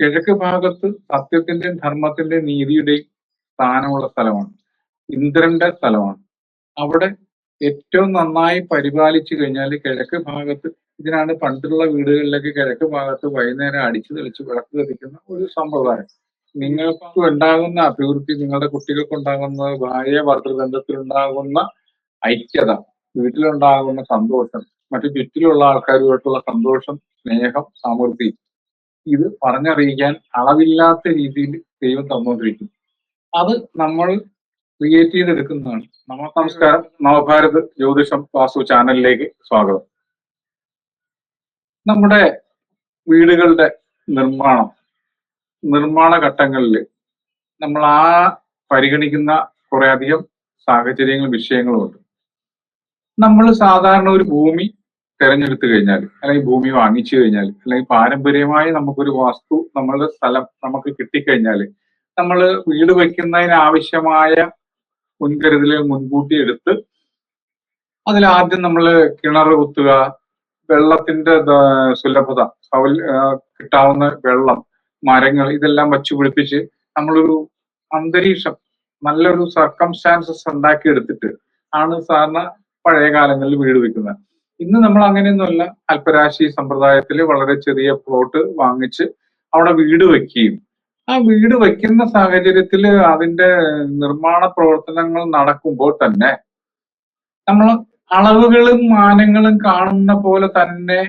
കിഴക്ക് ഭാഗത്ത് സത്യത്തിന്റെയും ധർമ്മത്തിന്റെയും നീതിയുടെയും സ്ഥാനമുള്ള സ്ഥലമാണ്. ഇന്ദ്രന്റെ സ്ഥലമാണ്. അവിടെ ഏറ്റവും നന്നായി പരിപാലിച്ചു കഴിഞ്ഞാൽ കിഴക്ക് ഭാഗത്ത് ഇതിനാണ് പണ്ടുള്ള വീടുകളിലൊക്കെ കിഴക്ക് ഭാഗത്ത് വൈകുന്നേരം അടിച്ചു തെളിച്ച് വിളക്ക് കത്തിക്കുന്ന ഒരു സമ്പ്രദായം. നിങ്ങൾക്ക് ഉണ്ടാകുന്ന അഭിവൃദ്ധി നിങ്ങളുടെ കുട്ടികൾക്ക് ഉണ്ടാകുന്ന ഭാര്യ ഭർത്തൃബന്ധത്തിലുണ്ടാകുന്ന ഐക്യത വീട്ടിലുണ്ടാകുന്ന സന്തോഷം മറ്റു ചുറ്റിലുള്ള ആൾക്കാരുമായിട്ടുള്ള സന്തോഷം സ്നേഹം സമൃദ്ധി ഇത് പറഞ്ഞറിയിക്കാൻ അളവില്ലാത്ത രീതിയിൽ ദൈവം തന്നുകൊണ്ടിരിക്കും അത് നമ്മൾ ക്രിയേറ്റ് ചെയ്തെടുക്കുന്നതാണ്. നമ്മൾ നമസ്കാരം നവഭാരത് ജ്യോതിഷം വാസ്തു ചാനലിലേക്ക് സ്വാഗതം. നമ്മുടെ വീടുകളുടെ നിർമ്മാണം നിർമ്മാണ ഘട്ടങ്ങളിൽ നമ്മൾ ആ പരിഗണിക്കുന്ന കുറെ അധികം സാഹചര്യങ്ങളും വിഷയങ്ങളും ഉണ്ട് നമ്മൾ സാധാരണ ഒരു ഭൂമി തിരഞ്ഞെടുത്തു കഴിഞ്ഞാൽ അല്ലെങ്കിൽ ഭൂമി വാങ്ങിച്ചു കഴിഞ്ഞാൽ അല്ലെങ്കിൽ പാരമ്പര്യമായി നമുക്കൊരു വാസ്തു നമ്മളുടെ സ്ഥലം നമുക്ക് കിട്ടിക്കഴിഞ്ഞാൽ നമ്മൾ വീട് വയ്ക്കുന്നതിന് ആവശ്യമായ മുൻകരുതലുകൾ മുൻകൂട്ടി എടുത്ത് അതിൽ ആദ്യം നമ്മൾ കിണർ കുത്തുക വെള്ളത്തിന്റെ സുലഭത കിട്ടാവുന്ന വെള്ളം മരങ്ങൾ ഇതെല്ലാം വച്ചു പിടിപ്പിച്ച് നമ്മളൊരു അന്തരീക്ഷം നല്ലൊരു സർക്കംസ്റ്റാൻസസ് ഉണ്ടാക്കി എടുത്തിട്ട് ആണ് സാധാരണ പഴയ കാലങ്ങളിൽ വീട് വെക്കുന്നത് ഇന്ന് നമ്മൾ അങ്ങനെയൊന്നുമല്ല. അല്പരാശി സമ്പ്രദായത്തിൽ വളരെ ചെറിയ പ്ലോട്ട് വാങ്ങിച്ച് അവിടെ വീട് വെക്കുകയും. ആ വീട് വെക്കുന്ന സാഹചര്യത്തിൽ അതിന്റെ നിർമ്മാണ പ്രവർത്തനങ്ങൾ നടക്കുമ്പോൾ തന്നെ നമ്മൾ അളവുകളും മാനങ്ങളും കാണുന്ന പോലെ തന്നെ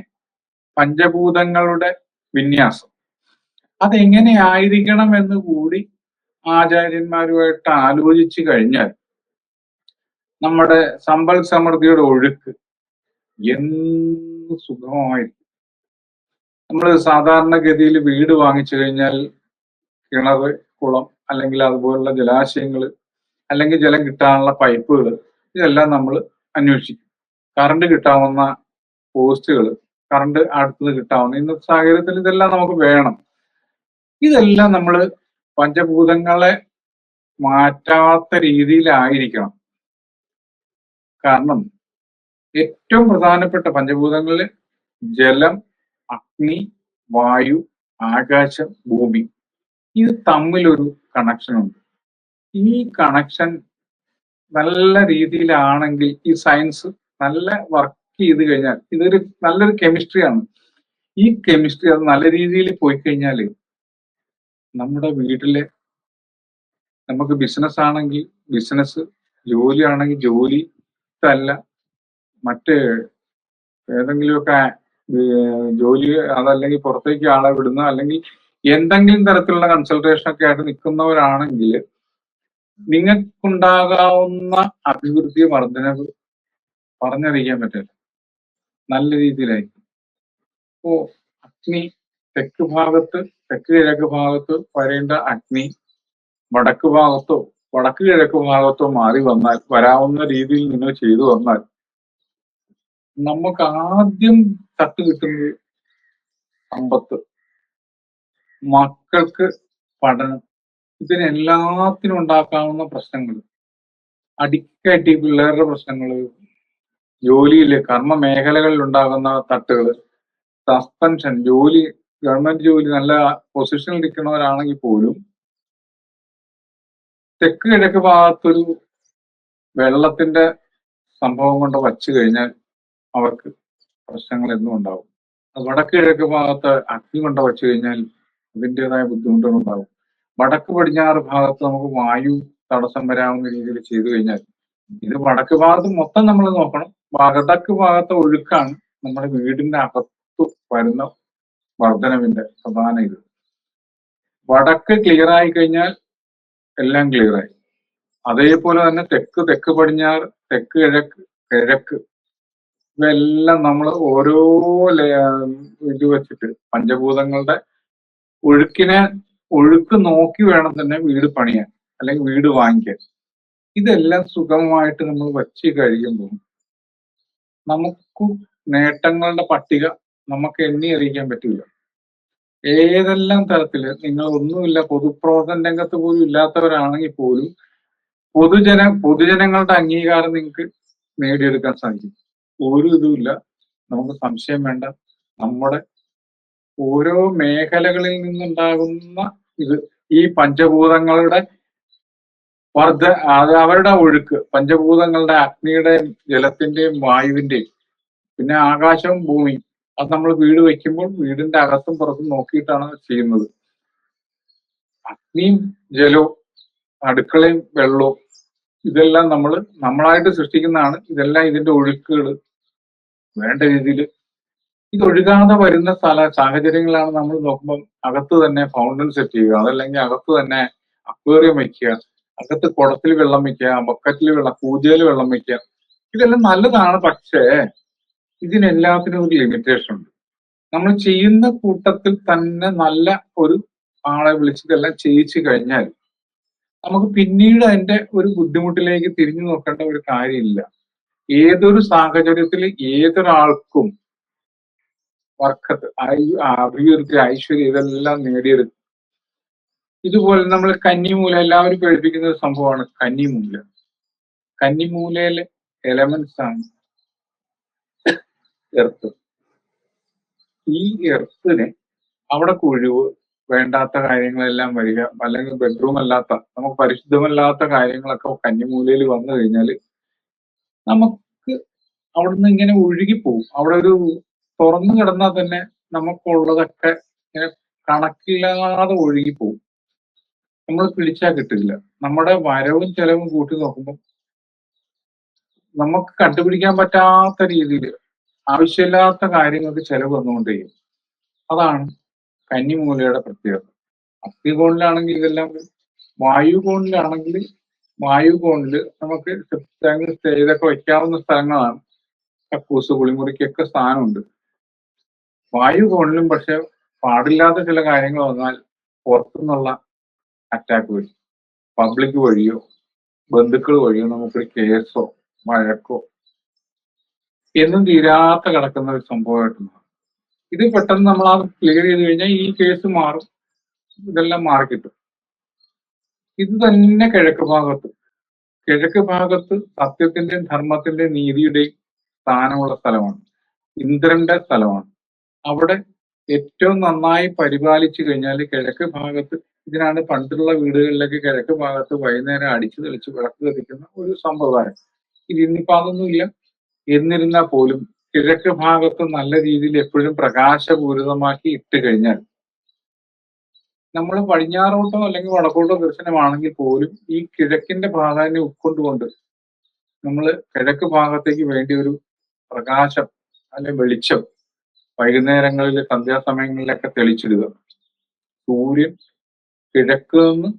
പഞ്ചഭൂതങ്ങളുടെ വിന്യാസം. അതെങ്ങനെയായിരിക്കണം എന്ന് കൂടി ആചാര്യന്മാരുമായിട്ട് ആലോചിച്ചു കഴിഞ്ഞാൽ നമ്മുടെ സമ്പൽ സമൃദ്ധിയുടെ ഒഴുക്ക് എന്ത് സുഖമായിരിക്കും നമ്മൾ സാധാരണഗതിയിൽ വീട് വാങ്ങിച്ചു കഴിഞ്ഞാൽ കിണർ കുളം അല്ലെങ്കിൽ അതുപോലുള്ള ജലാശയങ്ങൾ അല്ലെങ്കിൽ ജലം കിട്ടാനുള്ള പൈപ്പുകൾ ഇതെല്ലാം നമ്മൾ അന്വേഷിക്കും. കറണ്ട് കിട്ടാവുന്ന പോസ്റ്റുകൾ കറണ്ട് അടുത്തത് കിട്ടാവുന്ന ഇന്നത്തെ സാഹചര്യത്തിൽ ഇതെല്ലാം നമുക്ക് വേണം. ഇതെല്ലാം നമ്മൾ പഞ്ചഭൂതങ്ങളെ മാറ്റാത്ത രീതിയിലായിരിക്കണം. കാരണം ഏറ്റവും പ്രധാനപ്പെട്ട പഞ്ചഭൂതങ്ങളിൽ ജലം അഗ്നി വായു ആകാശം ഭൂമി. ഇത് തമ്മിലൊരു കണക്ഷൻ ഉണ്ട് ഈ കണക്ഷൻ നല്ല രീതിയിലാണെങ്കിൽ ഈ സയൻസ് നല്ല വർക്ക് ചെയ്ത് കഴിഞ്ഞാൽ ഇതൊരു നല്ലൊരു കെമിസ്ട്രിയാണ്. ഈ കെമിസ്ട്രി അത് നല്ല രീതിയിൽ പോയി കഴിഞ്ഞാൽ നമ്മുടെ വീട്ടിലെ നമുക്ക് ബിസിനസ് ആണെങ്കിൽ ബിസിനസ് ജോലി ആണെങ്കിൽ ജോലി അല്ല മറ്റ് ഏതെങ്കിലുമൊക്കെ ജോലി അതല്ലെങ്കിൽ പുറത്തേക്ക് ആളെ വിടുന്ന അല്ലെങ്കിൽ എന്തെങ്കിലും തരത്തിലുള്ള കൺസൾട്ടേഷൻ ഒക്കെ ആയിട്ട് നിൽക്കുന്നവരാണെങ്കിൽ നിങ്ങൾക്കുണ്ടാകാവുന്ന അഭിവൃദ്ധി വർധനവ് പറഞ്ഞറിയിക്കാൻ പറ്റില്ല. നല്ല രീതിയിലായിരിക്കും. ഓ അഗ്നി തെക്ക് ഭാഗത്ത് തെക്ക് കിഴക്ക് ഭാഗത്ത് വരേണ്ട അഗ്നി വടക്ക് ഭാഗത്തോ വടക്ക് കിഴക്ക് ഭാഗത്തോ മാറി വന്നാൽ വരാവുന്ന രീതിയിൽ നിങ്ങൾ ചെയ്തു വന്നാൽ നമുക്ക് ആദ്യം തട്ട് കിട്ടുന്നത് സമ്പത്ത് മക്കൾക്ക് പഠനം. ഇതിനെല്ലാത്തിനും ഉണ്ടാക്കാവുന്ന പ്രശ്നങ്ങൾ. അടിക്കടി പിള്ളേരുടെ പ്രശ്നങ്ങൾ. ജോലിയിൽ കർമ്മ മേഖലകളിൽ ഉണ്ടാകുന്ന തട്ടുകൾ സസ്പെൻഷൻ. ജോലി ഗവൺമെന്റ് ജോലി നല്ല പൊസിഷനിൽ നിൽക്കുന്നവരാണെങ്കിൽ പോലും തെക്ക് കിഴക്ക് ഭാഗത്തൊരു വെള്ളത്തിന്റെ സംഭവം കൊണ്ട് വച്ചു കഴിഞ്ഞാൽ അവർക്ക് പ്രശ്നങ്ങൾ എന്നും ഉണ്ടാവും. വടക്ക് കിഴക്ക് ഭാഗത്ത് അഗ്നി കൊണ്ട വച്ചു കഴിഞ്ഞാൽ അതിന്റെതായ ബുദ്ധിമുട്ടുകൾ ഉണ്ടാവും വടക്ക് പടിഞ്ഞാറ് ഭാഗത്ത് നമുക്ക് വായു തടസ്സം വരാവുന്ന രീതിയിൽ ചെയ്തു കഴിഞ്ഞാൽ ഇത് വടക്ക് ഭാഗത്ത് മൊത്തം നമ്മൾ നോക്കണം. വടക്ക് ഭാഗത്തെ ഒഴുക്കാണ് നമ്മുടെ വീടിന്റെ അകത്ത് വരുന്ന വർധനവിന്റെ പ്രധാന ഇത്. വടക്ക് ക്ലിയർ ആയി കഴിഞ്ഞാൽ എല്ലാം ക്ലിയർ ആയി. അതേപോലെ തന്നെ തെക്ക് തെക്ക് പടിഞ്ഞാറ് തെക്ക് കിഴക്ക് കിഴക്ക് ഇവയെല്ലാം നമ്മൾ ഓരോ ഇത് വെച്ചിട്ട് പഞ്ചഭൂതങ്ങളുടെ ഒഴുക്കിനെ ഒഴുക്ക് നോക്കി വേണം തന്നെ വീട് പണിയാൻ അല്ലെങ്കിൽ വീട് വാങ്ങിക്കാൻ. ഇതെല്ലാം സുഗമമായിട്ട് നമ്മൾ വച്ച് കഴിയുമ്പോൾ നമുക്ക് നേട്ടങ്ങളുടെ പട്ടിക നമുക്ക് എണ്ണി അറിയിക്കാൻ പറ്റില്ല ഏതെല്ലാം തരത്തിൽ നിങ്ങൾ ഒന്നുമില്ല പൊതുപ്രവർത്തന രംഗത്ത് പോലും ഇല്ലാത്തവരാണെങ്കിൽ പോലും പൊതുജന പൊതുജനങ്ങളുടെ അംഗീകാരം നിങ്ങൾക്ക് നേടിയെടുക്കാൻ സാധിക്കും. ഒരു ഇതുമില്ല നമുക്ക് സംശയം വേണ്ട. നമ്മുടെ ഓരോ മേഖലകളിൽ നിന്നുണ്ടാകുന്ന ഇത് ഈ പഞ്ചഭൂതങ്ങളുടെ വർദ്ധ അവരുടെ ഒഴുക്ക് പഞ്ചഭൂതങ്ങളുടെ അഗ്നിയുടെയും ജലത്തിന്റെയും വായുവിന്റെയും പിന്നെ ആകാശവും ഭൂമി അത് നമ്മൾ വീട് വെക്കുമ്പോൾ വീടിന്റെ അകത്തും പുറത്തും നോക്കിയിട്ടാണ് ചെയ്യുന്നത്. അഗ്നിയും ജലവും അടുക്കളയും വെള്ളവും ഇതെല്ലാം നമ്മൾ നമ്മളായിട്ട് സൃഷ്ടിക്കുന്നതാണ്. ഇതെല്ലാം ഇതിന്റെ ഒഴുക്കുകൾ വേണ്ട രീതിയിൽ ഇത് ഒഴുകാതെ വരുന്ന സ്ഥല സാഹചര്യങ്ങളാണ് നമ്മൾ നോക്കുമ്പോൾ അകത്ത് തന്നെ ഫൗണ്ടൻ സെറ്റ് ചെയ്യുക അതല്ലെങ്കിൽ അകത്ത് തന്നെ അക്വേറിയം വയ്ക്കുക അകത്ത് കുടത്തിൽ വെള്ളം വയ്ക്കുക ബക്കറ്റിൽ വെള്ളം പൂജയിൽ വെള്ളം വയ്ക്കുക ഇതെല്ലാം നല്ലതാണ് പക്ഷേ ഇതിനെല്ലാത്തിനും ഒരു ലിമിറ്റേഷൻ ഉണ്ട്. നമ്മൾ ചെയ്യുന്ന കൂട്ടത്തിൽ തന്നെ നല്ല ഒരു ആളെ വിളിച്ച് ഇതെല്ലാം ചെയ്യിച്ചു കഴിഞ്ഞാൽ നമുക്ക് പിന്നീട് അതിന്റെ ഒരു ബുദ്ധിമുട്ടിലേക്ക് തിരിഞ്ഞു നോക്കേണ്ട ഒരു കാര്യമില്ല. ഏതൊരു സാഹചര്യത്തിൽ ഏതൊരാൾക്കും വർക്കത്ത് അഭിവൃദ്ധി ഐശ്വര്യം ഇതെല്ലാം നേടിയെടുക്കും. ഇതുപോലെ നമ്മൾ കന്നിമൂല എല്ലാവരും പേടിപ്പിക്കുന്ന ഒരു സംഭവമാണ് കന്നിമൂല. കന്നിമൂലയിലെ എലമെന്റ്സ് ആണ് എർത്ത് ഈ എർത്തിന് അവിടെ കുഴിവ് വേണ്ടാത്ത കാര്യങ്ങളെല്ലാം വരിക അല്ലെങ്കിൽ ബെഡ്റൂം അല്ലാത്ത നമുക്ക് പരിശുദ്ധമല്ലാത്ത കാര്യങ്ങളൊക്കെ കന്നിമൂലയിൽ വന്നു കഴിഞ്ഞാൽ നമുക്ക് അവിടുന്ന് ഇങ്ങനെ ഒഴുകി പോകും അവിടെ ഒരു തുറന്നു കിടന്നാൽ തന്നെ നമുക്കുള്ളതൊക്കെ ഇങ്ങനെ കണക്കില്ലാതെ പോകും നമ്മൾ പിടിച്ചാൽ കിട്ടില്ല. നമ്മുടെ വരവും ചെലവും കൂട്ടി നോക്കുമ്പോൾ നമുക്ക് കണ്ടുപിടിക്കാൻ പറ്റാത്ത രീതിയിൽ ആവശ്യമില്ലാത്ത കാര്യങ്ങൾക്ക് ചെലവ് വന്നുകൊണ്ടേയും അതാണ് കന്നിമൂലയുടെ പ്രത്യേകത. അഗ്നികോണിലാണെങ്കിൽ ഇതെല്ലാം വായു കോണിലാണെങ്കിൽ വായു കോണിൽ നമുക്ക് ടാങ്ക് സ്റ്റേജൊക്കെ വെക്കാവുന്ന സ്ഥലങ്ങളാണ്. കക്കൂസ് കുളിമുറിക്കൊക്കെ സ്ഥാനമുണ്ട്. വായു കോണിലും പക്ഷെ പാടില്ലാത്ത ചില കാര്യങ്ങൾ വന്നാൽ പുറത്തുനിന്നുള്ള അറ്റാക്ക് വരും. പബ്ലിക് വഴിയോ ബന്ധുക്കൾ വഴിയോ നമുക്കൊരു കേസോ വഴക്കോ എന്നും തീരാത്ത കിടക്കുന്ന ഒരു സംഭവമായിട്ട് ഇത് പെട്ടെന്ന് നമ്മൾ അത് ക്ലിയർ ചെയ്ത് കഴിഞ്ഞാൽ ഈ കേസ് മാറും. ഇതെല്ലാം മാറിക്കിട്ടും. ഇത് തന്നെ കിഴക്ക് ഭാഗത്ത്. കിഴക്ക് ഭാഗത്ത് സത്യത്തിന്റെയും ധർമ്മത്തിന്റെയും നീതിയുടെയും സ്ഥാനമുള്ള സ്ഥലമാണ്. ഇന്ദ്രന്റെ സ്ഥലമാണ്. അവിടെ ഏറ്റവും നന്നായി പരിപാലിച്ചു കഴിഞ്ഞാൽ കിഴക്ക് ഭാഗത്ത് ഇതിനാണ് പണ്ടുള്ള വീടുകളിലൊക്കെ കിഴക്ക് ഭാഗത്ത് വൈകുന്നേരം അടിച്ചു തെളിച്ച് വിളക്ക് കത്തിക്കുന്ന ഒരു സമ്പ്രദായം ഇത് ഇന്നിപ്പോ അതൊന്നുമില്ല. എന്നിരുന്നാൽ പോലും കിഴക്ക് ഭാഗത്ത് നല്ല രീതിയിൽ എപ്പോഴും പ്രകാശപൂരിതമാക്കി ഇട്ട് കഴിഞ്ഞാൽ നമ്മൾ പടിഞ്ഞാറോട്ടോ അല്ലെങ്കിൽ വടക്കോട്ടോ ദർശനമാണെങ്കിൽ പോലും ഈ കിഴക്കിന്റെ പ്രാധാന്യം ഉൾക്കൊണ്ടുകൊണ്ട് നമ്മൾ കിഴക്ക് ഭാഗത്തേക്ക് വേണ്ടി ഒരു പ്രകാശം അല്ലെ വെളിച്ചം വൈകുന്നേരങ്ങളിൽ സന്ധ്യാസമയങ്ങളിലൊക്കെ തെളിച്ചിടുക. സൂര്യൻ കിഴക്ക് നിന്ന്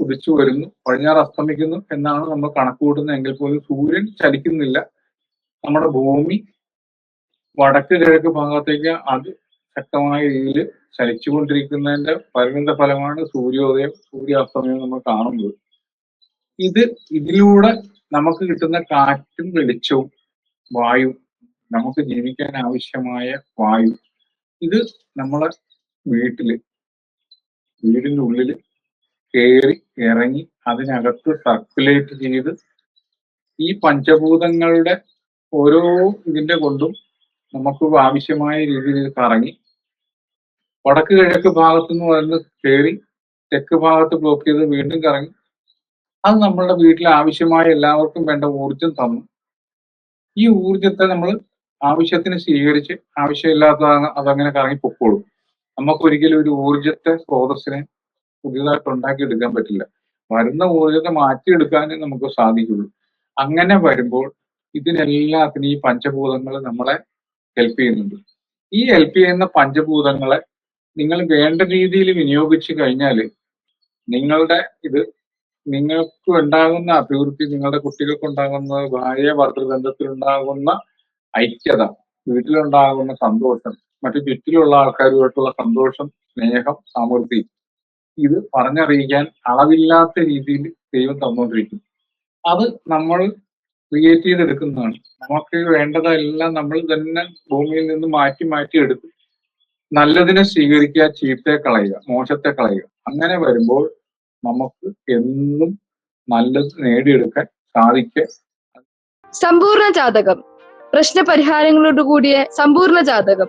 ഉദിച്ചു വരുന്നു പടിഞ്ഞാറ് അസ്തമിക്കുന്നു എന്നാണ് നമ്മൾ കണക്ക് കൂട്ടുന്നത്. എങ്കിൽ പോലും സൂര്യൻ ചലിക്കുന്നില്ല. നമ്മുടെ ഭൂമി വടക്ക് കിഴക്ക് ഭാഗത്തേക്ക് അത് ശക്തമായ രീതിയിൽ ചലിച്ചുകൊണ്ടിരിക്കുന്നതിന്റെ പരിണിത ഫലമാണ് സൂര്യോദയം സൂര്യാസ്തമയം നമ്മൾ കാണുന്നത്. ഇത് ഇതിലൂടെ നമുക്ക് കിട്ടുന്ന കാറ്റും വെളിച്ചവും വായു നമുക്ക് ജീവിക്കാൻ ആവശ്യമായ വായു ഇത് നമ്മളെ വീട്ടിൽ വീടിന്റെ ഉള്ളിൽ കയറി ഇറങ്ങി അതിനകത്ത് സർക്കുലേറ്റ് ചെയ്ത് ഈ പഞ്ചഭൂതങ്ങളുടെ ഓരോ ഇതിന്റെ കൊണ്ടും നമുക്ക് ആവശ്യമായ രീതിയിൽ കറങ്ങി വടക്ക് കിഴക്ക് ഭാഗത്ത് നിന്ന് വന്ന് കയറി തെക്ക് ഭാഗത്ത് ബ്ലോക്ക് ചെയ്ത് വീണ്ടും കറങ്ങി. അത് നമ്മളുടെ വീട്ടിൽ ആവശ്യമായ എല്ലാവർക്കും വേണ്ട ഊർജം തന്നു. ഈ ഊർജത്തെ നമ്മൾ ആവശ്യത്തിന് സ്വീകരിച്ച് ആവശ്യമില്ലാത്തതാണ് അതങ്ങനെ കറങ്ങി പൊക്കോളും. നമുക്ക് ഒരിക്കലും ഒരു ഊർജത്തെ സ്രോതസ്സിനെ പുതിയതായിട്ട് ഉണ്ടാക്കി എടുക്കാൻ പറ്റില്ല. വരുന്ന ഊർജത്തെ മാറ്റിയെടുക്കാനേ നമുക്ക് സാധിക്കുള്ളൂ. അങ്ങനെ വരുമ്പോൾ ഇതിനെല്ലാത്തിനും ഈ പഞ്ചഭൂതങ്ങൾ നമ്മളെ ഹെൽപ്പ് ചെയ്യുന്നുണ്ട്. ഈ ഹെൽപ്പ് ചെയ്യുന്ന പഞ്ചഭൂതങ്ങളെ നിങ്ങൾ വേണ്ട രീതിയിൽ വിനിയോഗിച്ചു കഴിഞ്ഞാൽ നിങ്ങളുടെ ഇത് നിങ്ങൾക്ക് ഉണ്ടാകുന്ന അഭിവൃദ്ധി നിങ്ങളുടെ കുട്ടികൾക്ക് ഉണ്ടാകുന്ന ഭാര്യ ഭർത്തൃബന്ധത്തിൽ ഉണ്ടാകുന്ന ഐക്യത വീട്ടിലുണ്ടാകുന്ന സന്തോഷം മറ്റു ചുറ്റിലുള്ള ആൾക്കാരുമായിട്ടുള്ള സന്തോഷം സ്നേഹം സമൃദ്ധി ഇത് പറഞ്ഞറിയിക്കാൻ അളവില്ലാത്ത രീതിയിൽ ദൈവം തന്നുകൊണ്ടിരിക്കും അത് നമ്മൾ ക്രിയേറ്റ് ചെയ്തെടുക്കുന്നതാണ്. നമുക്ക് വേണ്ടതെല്ലാം നമ്മൾ തന്നെ ഭൂമിയിൽ നിന്ന് മാറ്റി മാറ്റി എടുത്ത് നല്ലതിനെ സ്വീകരിക്കുക ചീത്തയെ കളയുക മോശത്തെ കളയുക. അങ്ങനെ വരുമ്പോൾ നമുക്ക് എന്നും നല്ലത് നേടിയെടുക്കാൻ സാധിക്കുക സമ്പൂർണ ജാതകം. പ്രശ്ന പരിഹാരങ്ങളോട് കൂടിയ സമ്പൂർണ ജാതകം.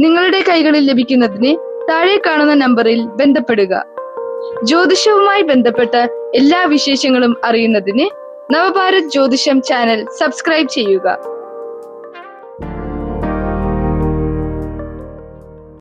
നിങ്ങളുടെ കൈകളിൽ ലഭിക്കുന്നതിന് താഴെ കാണുന്ന നമ്പറിൽ ബന്ധപ്പെടുക. ജ്യോതിഷവുമായി ബന്ധപ്പെട്ട എല്ലാ വിശേഷങ്ങളും അറിയുന്നതിന് നവഭാരത് ജ്യോതിഷം ചാനൽ സബ്സ്ക്രൈബ് ചെയ്യുക.